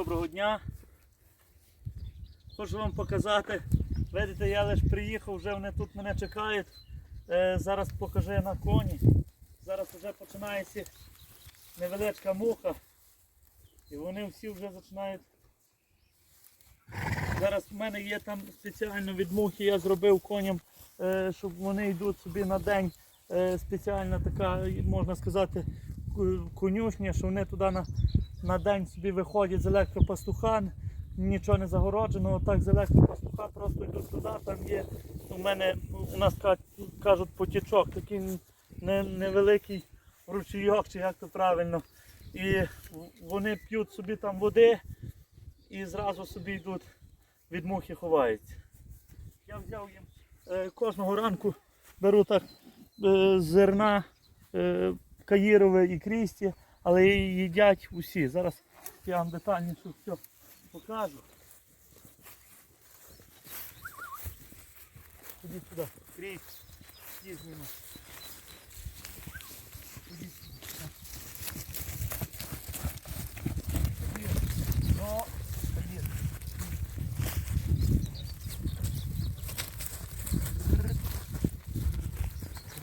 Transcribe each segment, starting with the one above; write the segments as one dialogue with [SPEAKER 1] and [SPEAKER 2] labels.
[SPEAKER 1] доброго дня. Хочу вам показати. Видите, я лише приїхав, вже вони тут мене чекають. Е, зараз покажу на коні. Зараз вже починається невеличка муха. І вони всі вже починають. Зараз в мене є там спеціально від мухи, я зробив коням, е, щоб вони йдуть собі на день. Е, спеціальна така, можна сказати, конюшня, що вони туди на, на день собі виходять з електропастуха, нічого не загороджено, отак з електропастуха просто йдуть туди, там є у мене, у нас кажуть потічок, такий невеликий ручійок, чи як то правильно. І вони п'ють собі там води і зразу собі йдуть від мухи ховаються. Я взяв їм е, кожного ранку беру так е, зерна е, каїрове і крісті, але їдять усі. Зараз я вам детальніше все покажу. Ходіть сюди, крість, їздимо.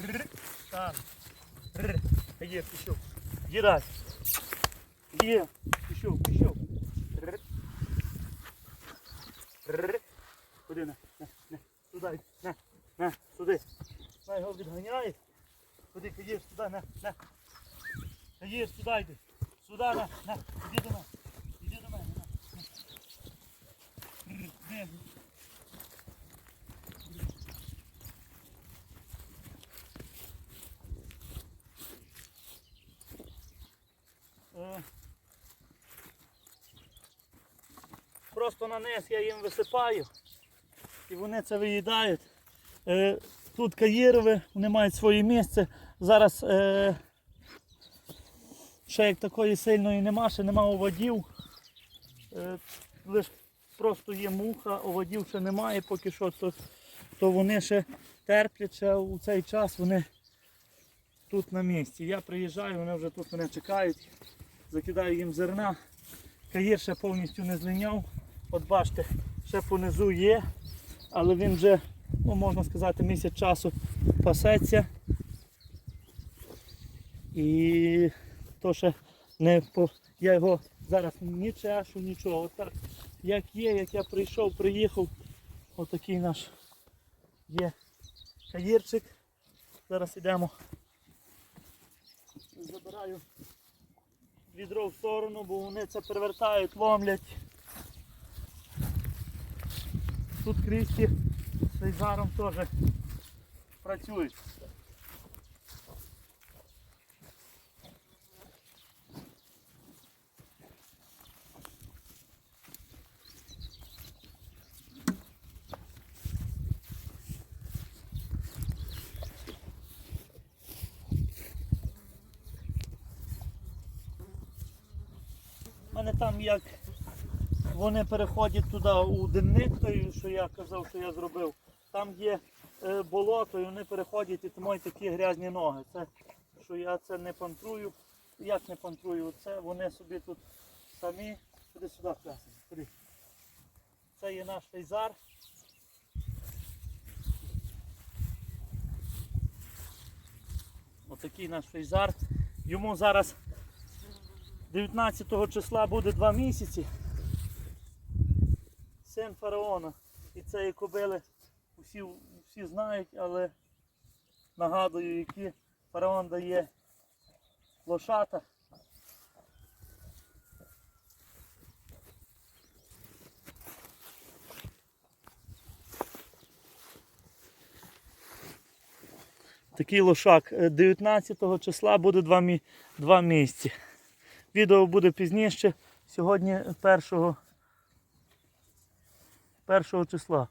[SPEAKER 1] Рр. Там. Рр. Є, пішов. Їдать. Є. Пішов, пішов. Куди на? На, на. Туди. На, на, сюди. На його відганяє. Куди ходиш, туди, на, на. Ходиш, туди йди. Сюди, на, на. Іди до мене. Іди до мене, на. Де? Просто на низ я їм висипаю і вони це виїдають. Е, Тут каїрове, вони мають своє місце. Зараз е, ще як такої сильної нема, ще нема оводів. Е, лиш просто є муха, оводів ще немає поки що, то, то вони ще терплять ще у цей час, вони тут на місці. Я приїжджаю, вони вже тут мене чекають закидаю їм зерна. Каїр ще повністю не злиняв. От бачите, ще понизу є, але він вже, ну можна сказати, місяць часу пасеться. І то ще не по... я його зараз ні чешу, нічого. Отак, як є, як я прийшов, приїхав, отакий наш є каїрчик. Зараз йдемо. Забираю відро в сторону, бо вони це перевертають, ломлять. Тут крісті з фейзаром теж працюють. Там як вони переходять туди у димник, той, що я казав, що я зробив. Там є е, болото і вони переходять і мають такі грязні ноги. Це що я це не пантрую. Як не пантрую? Це вони собі тут самі. Ходи сюди, красень. Це є наш фейзар. Отакий наш фейзар. Йому зараз 19 числа буде два місяці. Син фараона. І цієї кобили всі, всі знають, але нагадую, які фараон дає лошата. Такий лошак. Е, 19 числа буде два, мі... місяці. Відео буде пізніше. Сьогодні 1, 1 числа.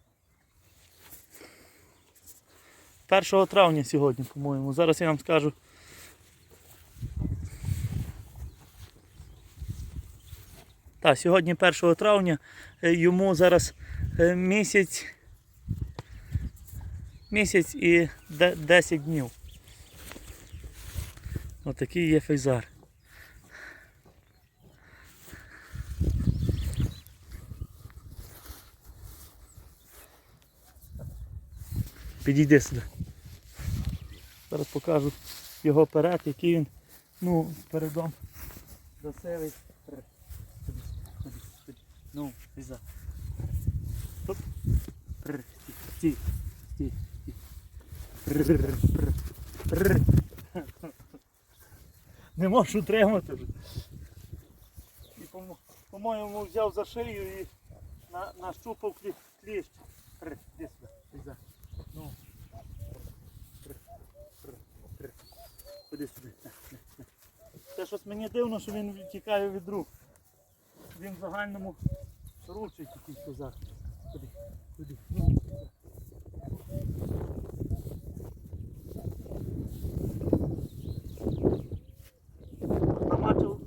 [SPEAKER 1] 1 травня сьогодні, по-моєму. Зараз я вам скажу. Так, сьогодні 1 травня. Е, Йому зараз е, місяць. Місяць і 10 днів. Отакий є фейзар. Підійди сюди. Зараз покажу його перед, який він ну, передом ходи. Ну, віза. Пр, пр, пр. Не можеш утримати. вже. І, по- по-моєму, взяв за шию і на, нащупав клі, кліщ. Пр, іди сюди, віза. Ну. Пр, пр, пр. Ходи сюди. Це щось мені дивно, що він тікає від рук. Він в загальному ручить такий козак. Ходи, ходи.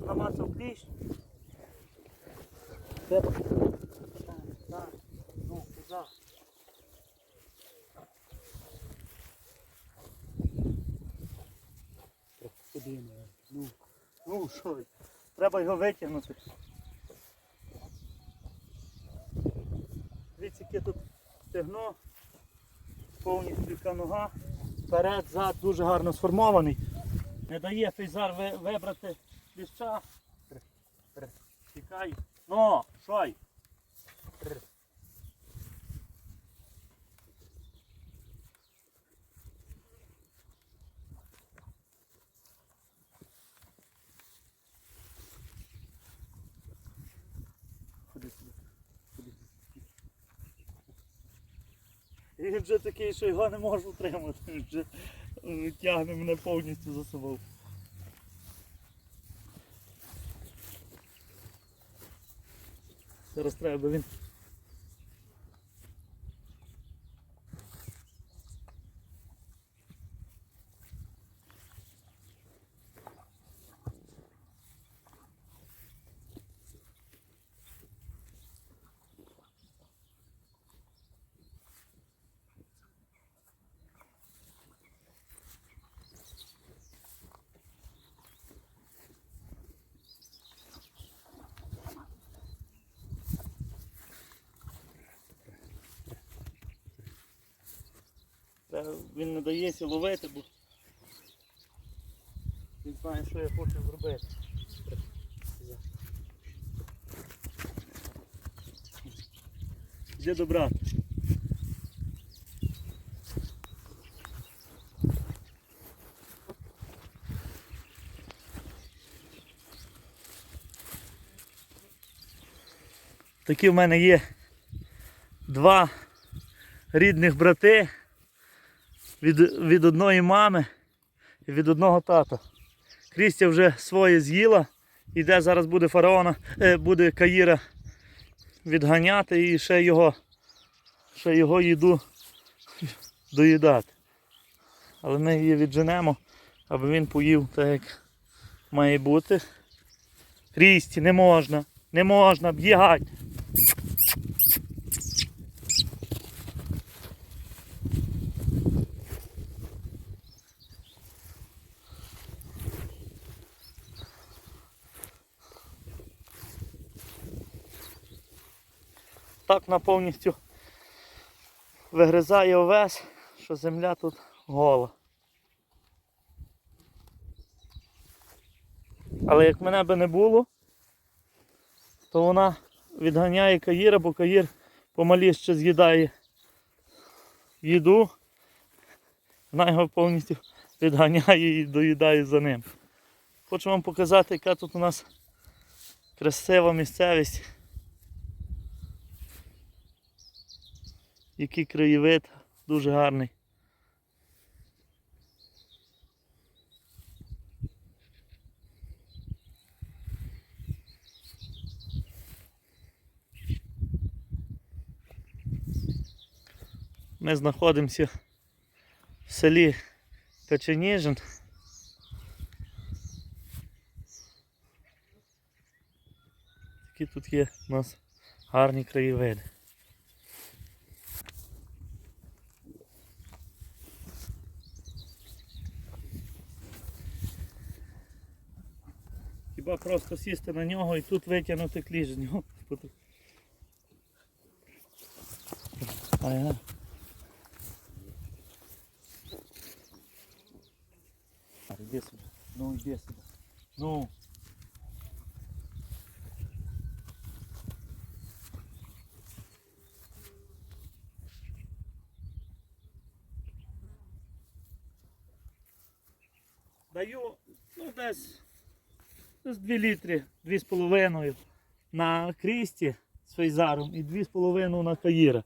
[SPEAKER 1] Намацав кліщ. Треба. Так, так. Ну, козак. Ходи, ну. Ну? Треба його витягнути. Дивіться, яке тут стегно, повністю яка нога, вперед, зад дуже гарно сформований. Не дає фейзар ви- вибрати ліща. Тікай. Ну, шой. І він вже такий, що його не можу утримати. Він вже е, тягне мене повністю за собою. Зараз треба, він. Треба- Він не дається ловити, бо він знає, що я хочу зробити. Де добра? Такі в мене є два рідних брати від, від одної мами і від одного тата. Крістя вже своє з'їла, іде зараз буде фараона, е, буде Каїра відганяти і ще його, ще його їду доїдати. Але ми її відженемо, аби він поїв так, як має бути. Крісті, не можна, не можна, б'ягать. Так на повністю вигризає овес, що земля тут гола. Але як мене би не було, то вона відганяє каїра, бо каїр помалі ще з'їдає їду. Вона його повністю відганяє і доїдає за ним. Хочу вам показати, яка тут у нас красива місцевість. Який краєвид, дуже гарний. Ми знаходимося в селі Печеніжин. Такі тут є у нас гарні краєвиди. Треба просто сісти на нього і тут витягнути кліж з нього. Ага. Іди сюди. Ну іди сюди. Ну. Даю, ну десь десь 2 літри, 2,5 на крісті з фейзаром і 2,5 на каїра.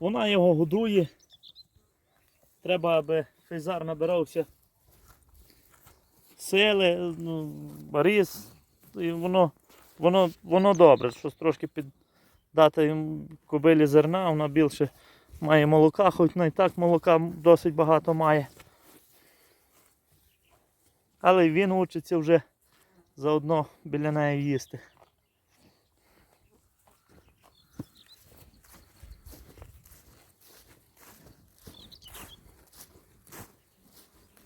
[SPEAKER 1] Вона його годує. Треба, аби фейзар набирався сили, ну, ріс, і воно, воно, воно добре, щось трошки піддати їм кобилі зерна, вона більше має молока, хоч не так молока досить багато має. Але він учиться вже заодно біля неї їсти.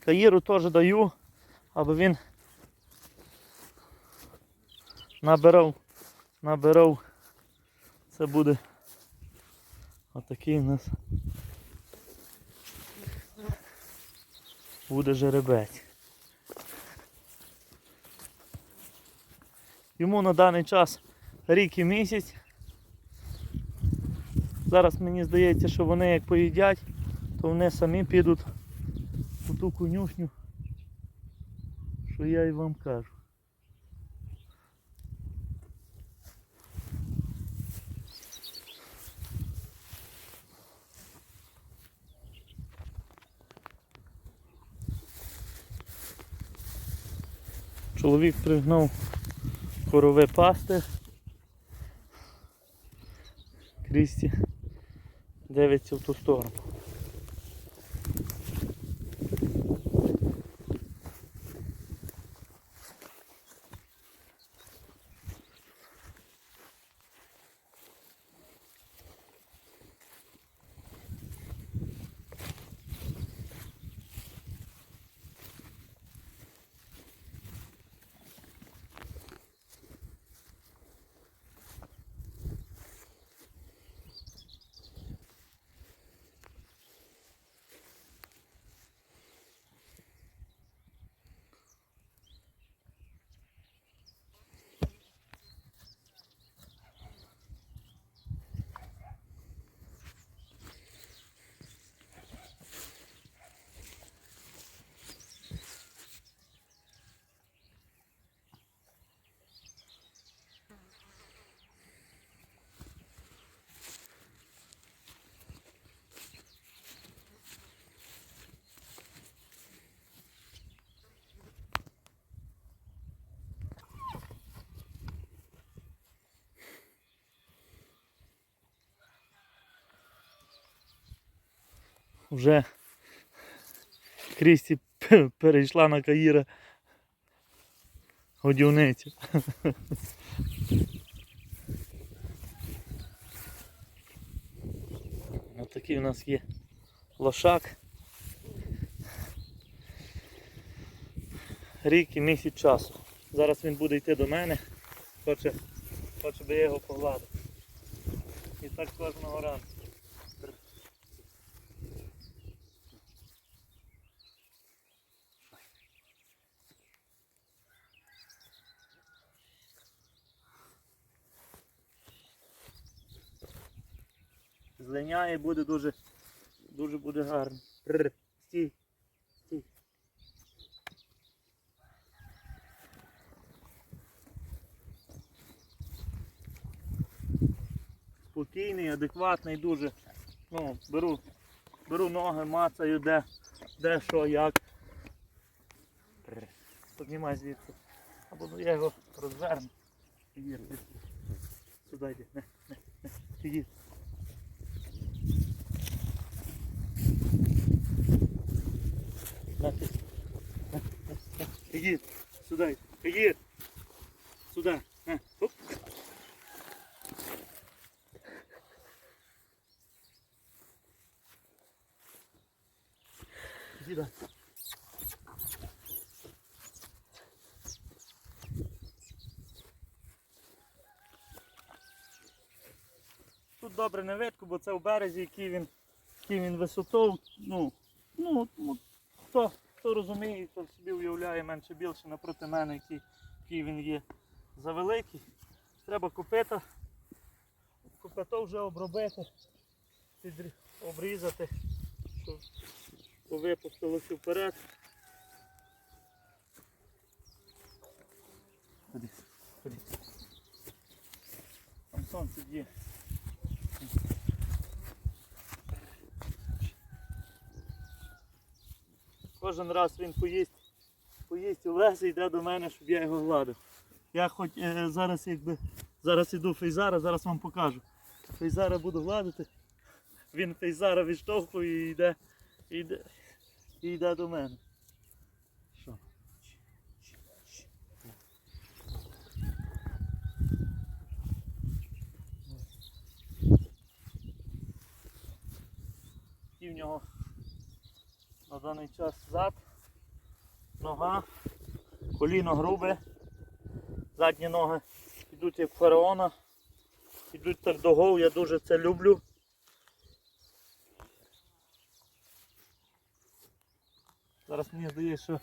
[SPEAKER 1] Каїру теж даю, аби він набирав, набирав. Це буде отакий у нас буде жеребець. Йому на даний час рік і місяць. Зараз мені здається, що вони як поїдять, то вони самі підуть у ту конюшню, що я і вам кажу. Чоловік пригнув корови пасти. Крісті дивиться в ту сторону. Вже Крісті перейшла на Каїра годівницю. Ось такий у нас є лошак. Рік і місяць часу. Зараз він буде йти до мене, хоче, хоче би я його погладив. І так кожного ранку. Злиняє буде дуже, дуже буде гарно. Пррр. Стій. Стій. Спокійний, адекватний, дуже. Ну, беру, беру ноги, мацаю, де, де що, як. Піднімай звідси. Або ну, я його розверну. Сюди йди. Не, не, не. Іди. На, ти. На, на, на. Иди сюда, иди сюда. Тут добре не видко, бо це в березі, який він, який він висотов. Ну, ну, хто, хто розуміє, хто собі уявляє менше більше напроти мене, який, який він є завеликий. Треба купити, купито вже обробити, підрі- обрізати, щоб випустилося вперед. Ходи, ходи. Там сонце є. Кожен раз він поїсть, поїсть увесь і йде до мене, щоб я його гладив. Я хоч е, зараз якби зараз іду фейзара, зараз вам покажу. Фейзара буду гладити. Він фейзара відштовхує і йде, і йде, і йде до мене. Що? І в нього на даний час зад, нога, коліно грубе, задні ноги йдуть як фараона, йдуть так догов, я дуже це люблю. Зараз мені здається, що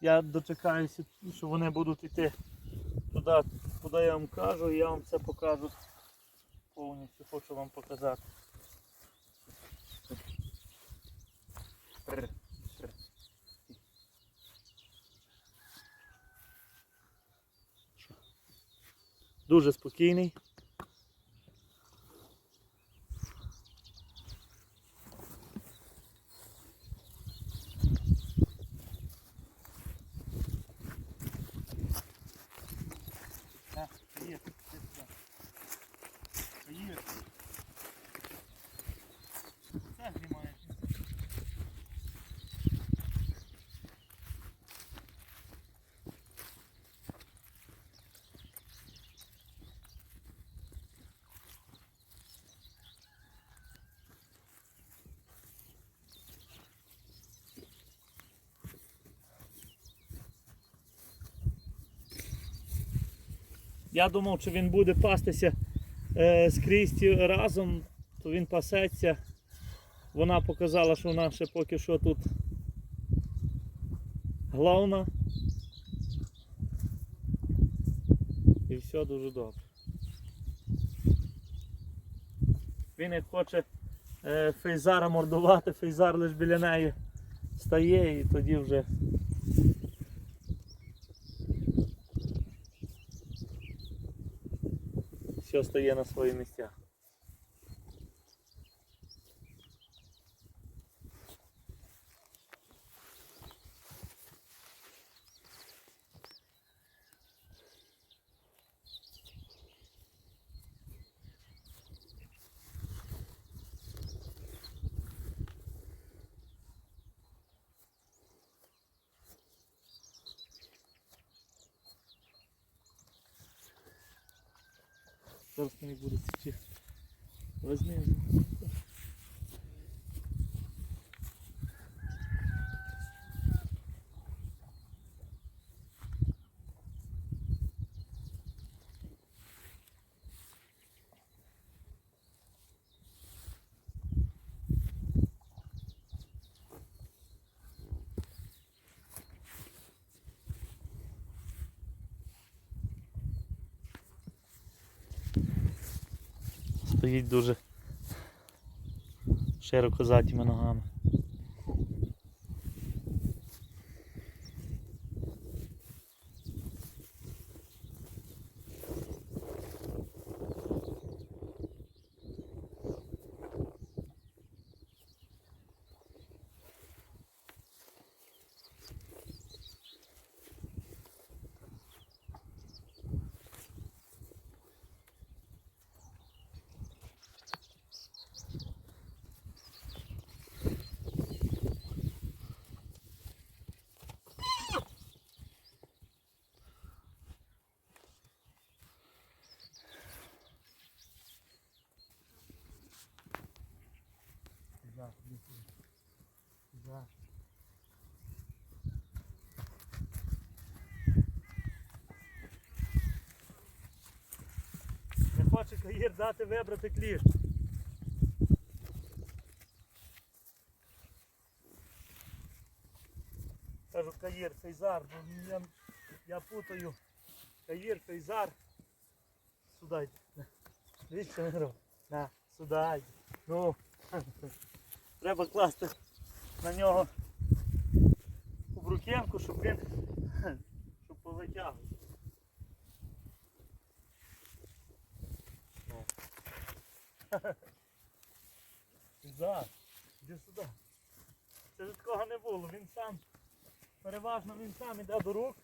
[SPEAKER 1] я дочекаюся, що вони будуть йти туди, куди я вам кажу, і я вам це покажу. Повністю хочу вам показати. Прр, Дуже спокійний. Так, є, тут, тут, тут. Є. Це знімає. Я думав, чи він буде пастися е, Крісті разом, то він пасеться. Вона показала, що вона ще поки що тут головна. І все дуже добре. Він як хоче е, фейзара мордувати, фейзар лише біля неї стає і тоді вже все стає на свої місця. Зараз не буде ці. Возьми. Стоїть дуже широко задніми ногами. Да. Не хоче каїр дати вибрати кліщ. Кажу, каїр, фейзар, бо я, я путаю. Каїр, фейзар. Сюди йди. Дивіться. На, сюди йди. Ну. Треба класти на нього обруківку, щоб він щоб повитягував. Ну. Іди сюди. Це ж такого не було, він сам, переважно він сам іде до рук.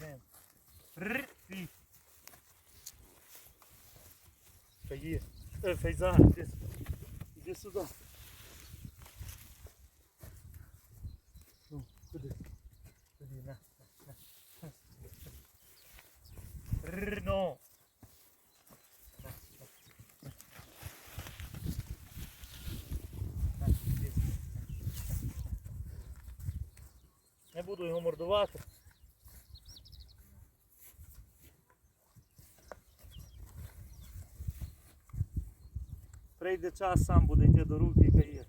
[SPEAKER 1] Він. Рр, фі. Е, Фейза, іди, с- іди сюди. Ну, куди? Куди, на. Рр, ну. Не буду його мордувати. Прийде час, сам буде йти до рук і каїр.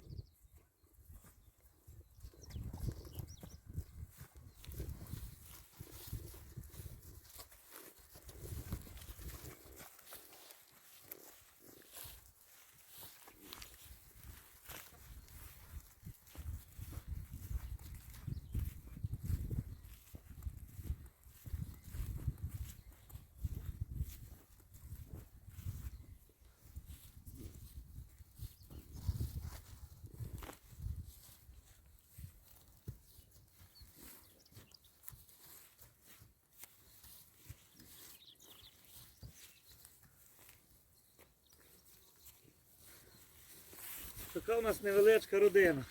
[SPEAKER 1] Така у нас невеличка родина.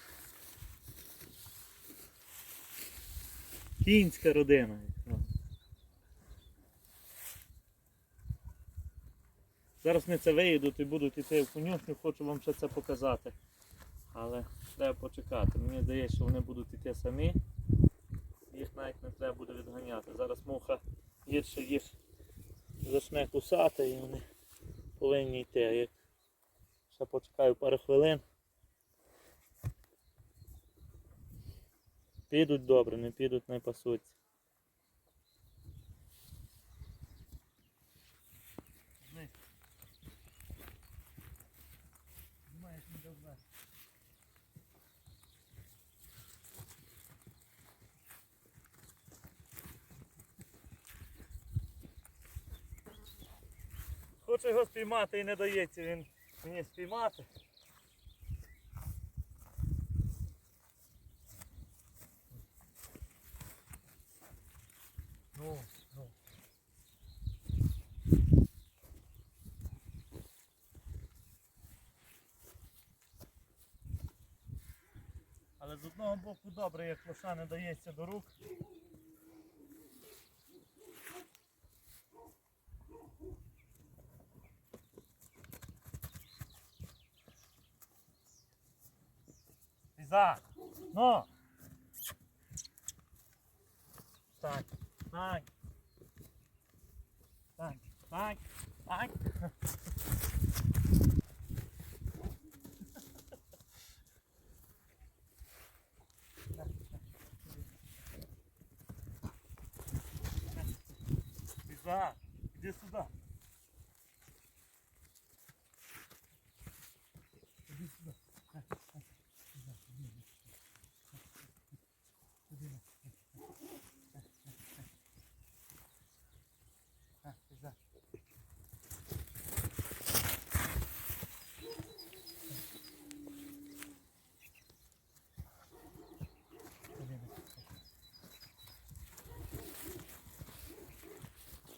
[SPEAKER 1] Кінська родина. Зараз вони це виїдуть і будуть йти в конюшню, хочу вам ще це показати. Але треба почекати. Мені здається, що вони будуть йти самі. Їх навіть не треба буде відганяти. Зараз муха гірше їх зачне кусати і вони повинні йти. Як Ще почекаю пару хвилин. Підуть добре, не підуть, не пасуться. Хочу його спіймати і не дається він мені спіймати. Ну, ну. Але з одного боку добре, як лоша не дається до рук. Ліза! Ну! Так, так. Так, так, так. Ліза, іди сюди. Іди сюди. А, Ліза.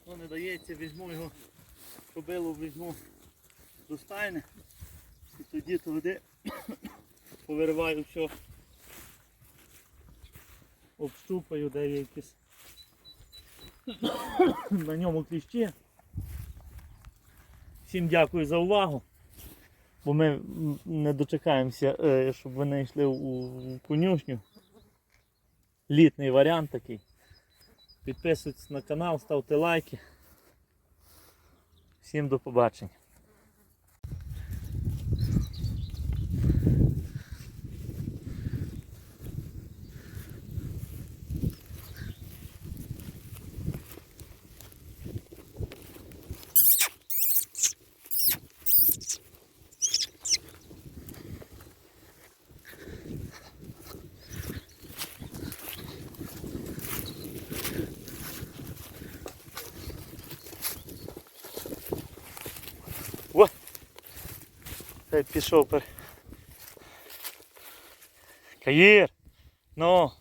[SPEAKER 1] Ну не дається, візьму його, кобилу візьму до стайни і тоді туди повириваю все, общупаю, де є якісь на ньому кліщі. Всім дякую за увагу. Бо ми не дочекаємося, е, щоб вони йшли у конюшню. Літний варіант такий. Підписуйтесь на канал, ставте лайки. Всім до побачення. Та й пішов пер. Каїр! Ну.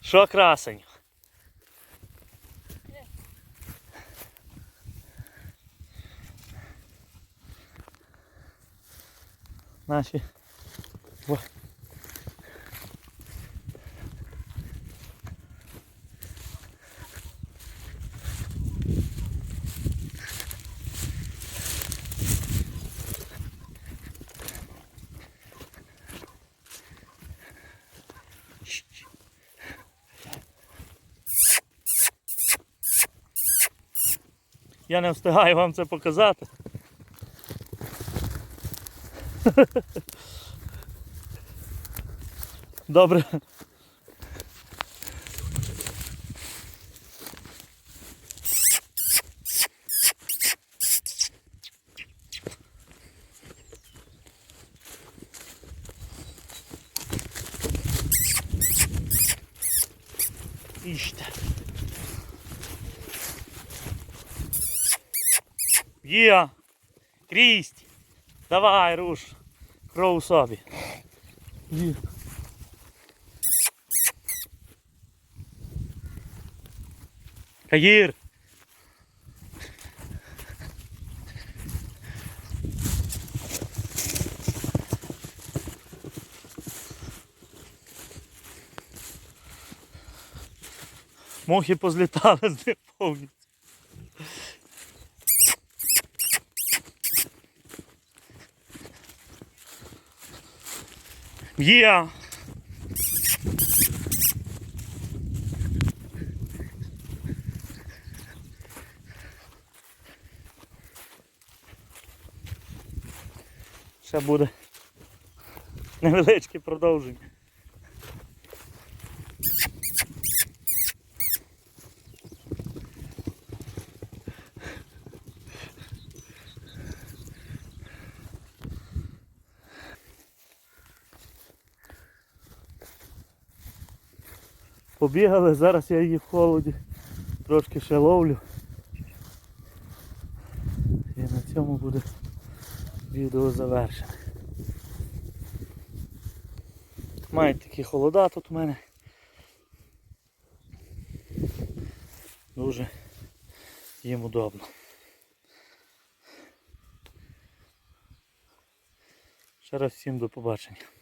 [SPEAKER 1] Що красень? Наші. Я не встигаю вам це показати. Добре. Іще. Є. Крість. Давай, руш. Кров у собі. Є. Каїр. Мухи позлітали з них повністю. Є. Ще буде невеличке продовження. Побігали, зараз я її в холоді трошки ще ловлю. І на цьому буде відео завершене. Мають такі холода тут у мене. Дуже їм удобно. Ще раз всім до побачення.